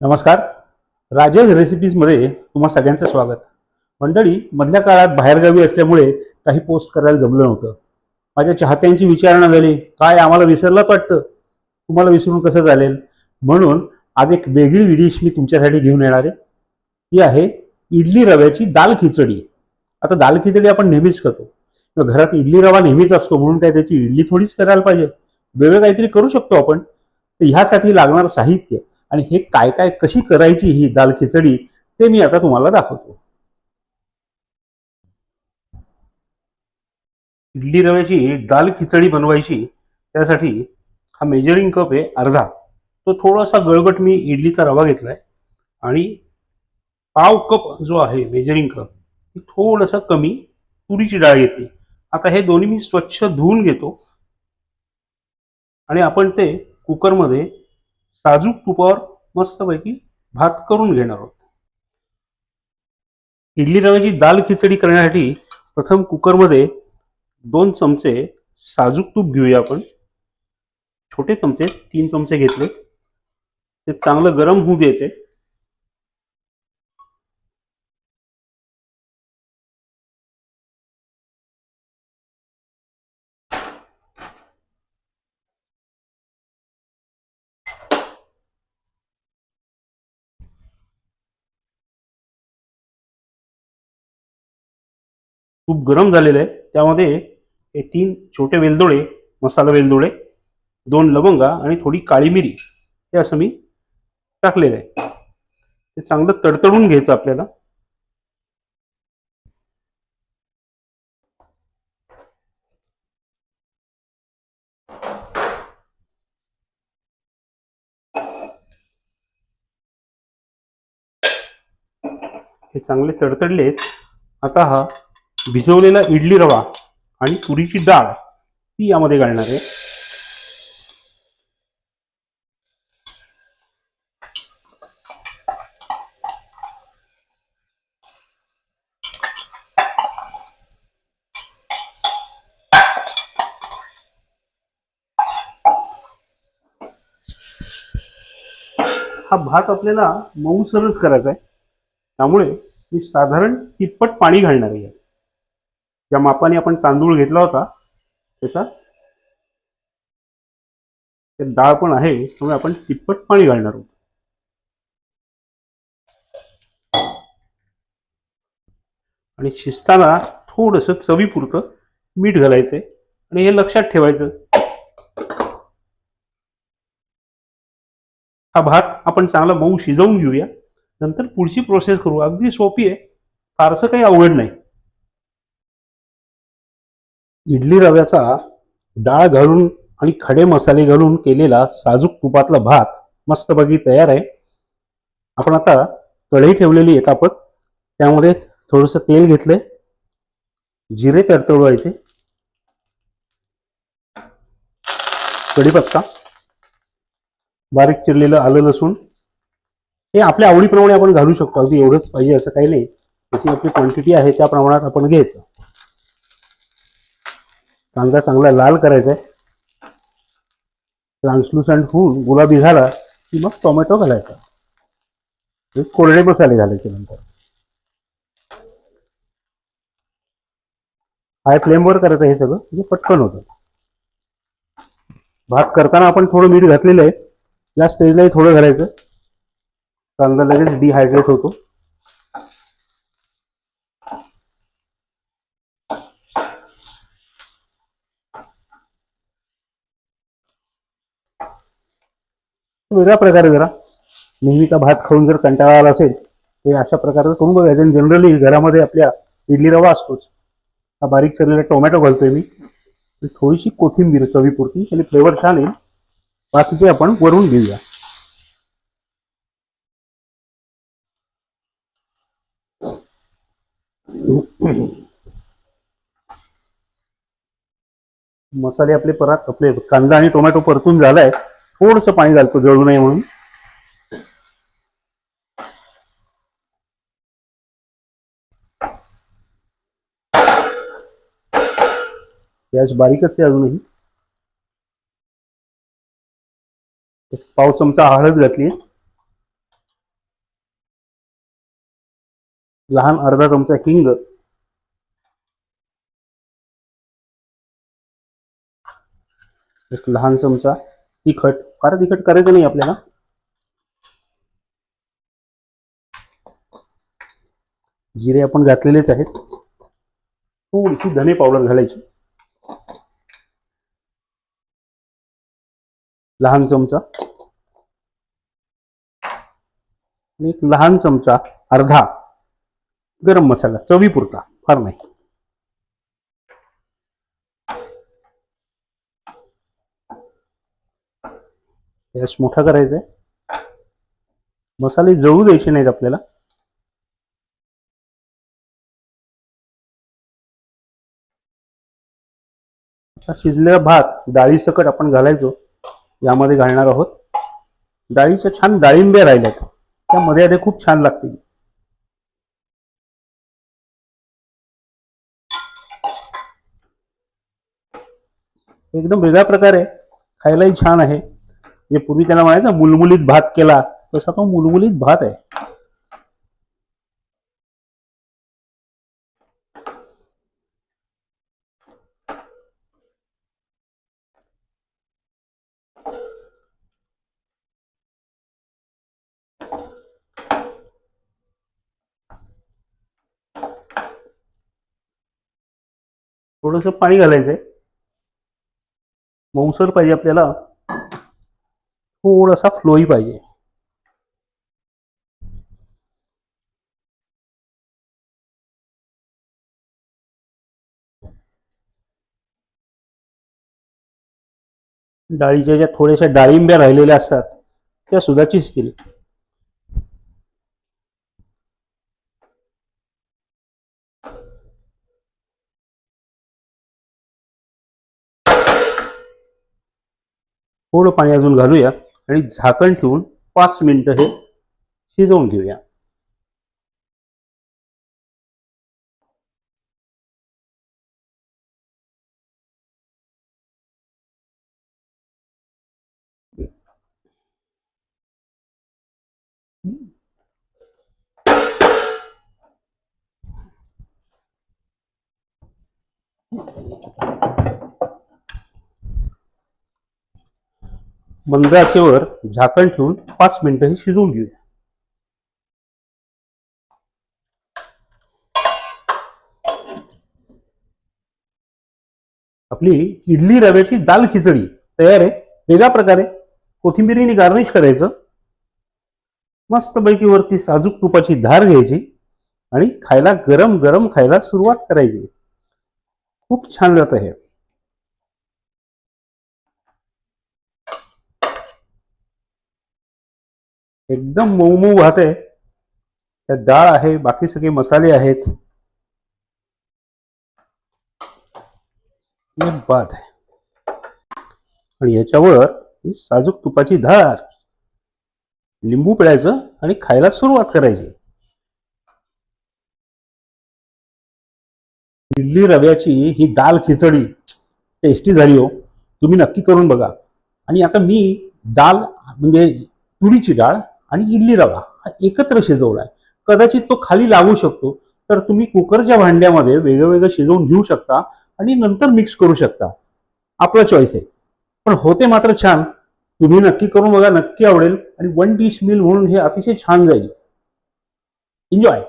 नमस्कार. राजेश रेसिपीजमध्ये तुम्हा सगळ्यांचं स्वागत. मंडळी मधल्या काळात बाहेरगावी असल्यामुळे काही पोस्ट करायला जमलं नव्हतं. माझ्या चाहत्यांची विचारणा झाली. काय आम्हाला विसरलाच वाटतं? तुम्हाला विसरून कसं चालेल? म्हणून आज एक वेगळी डिश मी तुमच्यासाठी घेऊन येणार आहे. ती आहे इडली रव्याची दाल खिचडी. आता दाल खिचडी आपण नेहमीच करतो. घरात इडली रवा नेहमीच असतो म्हणून काय त्याची इडली थोडीच करायला पाहिजे. वेगळं काहीतरी करू शकतो आपण. तर ह्यासाठी लागणारं साहित्य. आणि हे काय काय कशी करायची ही दाल खिचडी ते मी आता तुम्हाला दाखवतो. इडली रव्याची दाल खिचडी बनवायची त्यासाठी हा मेजरिंग कप आहे अर्धा. तो थोडासा गळगट मी इडलीचा रवा घेतलाय आणि पाव कप जो आहे मेजरिंग कप थोडंसं कमी तुरीची डाळ घेतली. आता हे दोन्ही मी स्वच्छ धुवून घेतो. आणि आपण ते कुकरमध्ये साजूक तुपावर मस्तपैकी भात करून घेणार आहोत. इडली रव्याची दाल खिचडी करण्यासाठी प्रथम कुकरमध्ये दोन चमचे साजूक तूप घेऊया आपण. छोटे चमचे तीन चमचे घेतले. ते चांगलं गरम होऊ द्यायचे. खूप गरम झालेलं आहे. त्यामध्ये हे तीन छोटे वेलदोडे मसाला वेलदोडे दोन लवंगा आणि थोडी काळी मिरी हे असं मी टाकलेलं आहे. ते चांगलं तडतडून घ्यायचं आपल्याला. हे चांगले तडतडलेत आता हा भिजवलेला इडली रवा आणि तुरीची डाळ ती यामध्ये घालणार आहे. हा भात आपल्याला मऊसरच करायचा आहे. त्यामुळे मी साधारण तिप्पट पाणी घालणार आहे. ज्या मापाने आपण तांदूळ घेतला होता त्याचा ते डाळ पण आहे त्यामुळे आपण तिप्पट पाणी घालणार आहोत. आणि शिजताना थोडस चवीपुरतं मीठ घालायचंय आणि हे लक्षात ठेवायचं. हा भात आपण चांगला मऊ शिजवून घेऊया. नंतर पुढची प्रोसेस करू. अगदी सोपी आहे. फारसं काही अवघड नाही. इडली रव्याचा डाळ घालून आणि खडे मसाले घालून केलेला साजूक तुपातला भात मस्तपैकी तयार आहे. आपण आता कढई ठेवलेली आहे तापत. त्यामध्ये थोडंसं तेल घेतलंय. जिरे तडतडवायचे कढीपत्ता. बारीक चिरलेलं आलं लसूण. हे आपल्या आवडीप्रमाणे आपण घालू शकतो. अगदी एवढंच पाहिजे असं काही नाही. त्याची आपली क्वांटिटी आहे त्या प्रमाणात आपण घ्यायचं कांदा चांगला लाल करायचा आहे. ट्रान्सलुसंट होऊन गुलाबी झाला की मग टोमॅटो घालायचा. कोरडे मसाले घालायचे नंतर. हाय फ्लेमवर करायचं हे सगळं म्हणजे पटकन होतं. भात करताना आपण थोडं मीठ घातलेलं आहे. या स्टेजलाही थोडं घालायचं. कांदा लगेच डिहायड्रेट होतो. वेगळ्या प्रकारे जरा. नेहमीचा भात खाऊन जर कंटाळा आला असेल तर अशा प्रकारे करून बघायचं जनरली घरामध्ये आपल्या इडली रवा असतोच. हा बारीक चिरलेला टोमॅटो घालतोय मी. थोडीशी कोथिंबीर चवीपुरती आणि फ्लेवर छान येईल बाकीचे आपण वरून घेऊया. मसाले आपले परत आपले कांदा आणि टोमॅटो परतून झालाय. थोडस पाणी घालतो जळू नये म्हणून. गॅस बारीकच आहे अजूनही. एक पाव चमचा हळद घातली. लहान अर्धा चमचा हिंग. एक लहान चमचा. तिखट. फार तिखट करायचं नाही आपल्याला. जिरे आपण घातलेलेच आहेत. थोडीशी धने पावडर घालायची. लहान चमचा. एक लहान चमचा अर्धा गरम मसाला. चवीपुरता. फार नाही. गॅस मोठा करायचा आहे मसाले जळू द्यायचे नाहीत आपल्याला. शिजलेला भात डाळी सकट आपण घालायचो. यामध्ये घालणार आहोत. डाळीच्या छान डाळिंब्या राहिल्यात. त्या मध्ये आधी खूप छान लागतील. एकदम वेगळ्या प्रकारे खायलाही छान आहे. जे पूर्वी त्याला म्हणायचं मुलमुलीत भात केला तसा तो मुलमुलीत भात आहे. थोडस पाणी घालायचंय. मऊसर पाहिजे आपल्याला. थोडासा फ्लोही पाहिजे. डाळीच्या ज्या थोड्याशा डाळिंब्या राहिलेल्या असतात त्या सुद्धा चिसतील थोडं पाणी अजून घालूया. आणि झाकण ठेवून पाच मिनिटं हे शिजवून घेऊया. मंद आचेवर झाकण ठेवून पाच मिनिटं हे शिजवून घेऊया आपली इडली रव्याची दाल खिचडी तयार आहे. वेगळ्या प्रकारे कोथिंबिरीने गार्निश करायचं. मस्तपैकी वरती साजूक तुपाची धार घ्यायची आणि खायला गरम गरम खायला सुरुवात करायची. खूप छान जात आहे. एकदम मऊ मऊ भात आहे. त्यात डाळ आहे बाकी सगळे मसाले आहेत. बात आहे. आणि याच्यावर साजूक तुपाची धार लिंबू पिळायचं आणि खायला सुरुवात करायची. इडली रव्याची ही दाल खिचडी टेस्टी झाली हो. तुम्ही नक्की करून बघा. आणि आता मी दाल म्हणजे तुरीची डाळ आणि इडली रवा हा एकत्र शिजवलाय. कदाचित तो खाली लागू शकतो तर तुम्ही कुकरच्या भांड्यामध्ये वेगळं वेगळं शिजवून घेऊ शकता आणि नंतर मिक्स करू शकता. आपला चॉईस आहे. पण होते मात्र छान. तुम्ही नक्की करून बघा नक्की आवडेल. आणि वन डिश मील म्हणून हे अतिशय छान जाईल. एन्जॉय